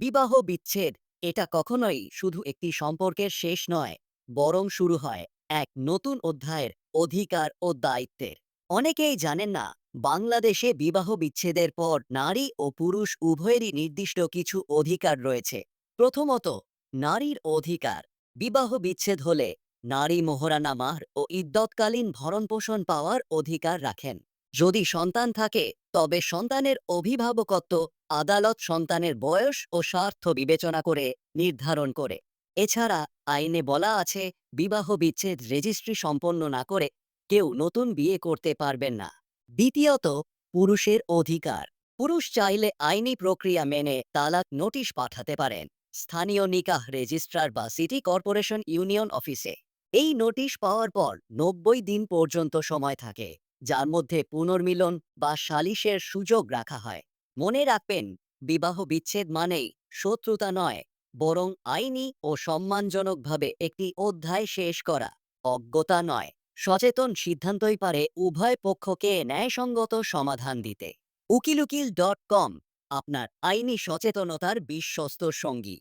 বিবাহ বিচ্ছেদ, এটা কখনোই শুধু একটি সম্পর্কের শেষ নয়, বরং শুরু হয় এক নতুন অধ্যায়ের অধিকার ও দায়িত্বের। অনেকেই জানেন না, বাংলাদেশে বিবাহ বিচ্ছেদের পর নারী ও পুরুষ উভয়েরই নির্দিষ্ট কিছু অধিকার রয়েছে। প্রথমত, নারীর অধিকার। বিবাহ বিচ্ছেদ হলে নারী মোহরানা মার ও ইদ্যৎকালীন ভরণপোষণ পাওয়ার অধিকার রাখেন। যদি সন্তান থাকে, তবে সন্তানের অভিভাবকত্ব আদালত সন্তানের বয়স ও স্বার্থ বিবেচনা করে নির্ধারণ করে। এছাড়া আইনে বলা আছে, বিবাহ বিচ্ছেদ রেজিস্ট্রি সম্পন্ন না করে কেউ নতুন বিয়ে করতে পারবেন না। দ্বিতীয়ত, পুরুষের অধিকার। পুরুষ চাইলে আইনি প্রক্রিয়া মেনে তালাক নোটিশ পাঠাতে পারেন। স্থানীয় নিকাহ রেজিস্ট্রার বা সিটি কর্পোরেশন ইউনিয়ন অফিসে। এই নোটিশ পাওয়ার পর নব্বই দিন পর্যন্ত সময় থাকে, যার মধ্যে পুনর্মিলন বা সালিশের সুযোগ রাখা হয়। মনে রাখবেন, বিবাহ বিচ্ছেদ মানেই শত্রুতা নয়, বরং আইনি ও সম্মানজনকভাবে একটি অধ্যায় শেষ করা, অজ্ঞতা নয়। সচেতন সিদ্ধান্তই পারে উভয় পক্ষকে ন্যায়সঙ্গত সমাধান দিতে। উকিলুকিল ডট কম, আপনার আইনি সচেতনতার বিশ্বস্ত সঙ্গী।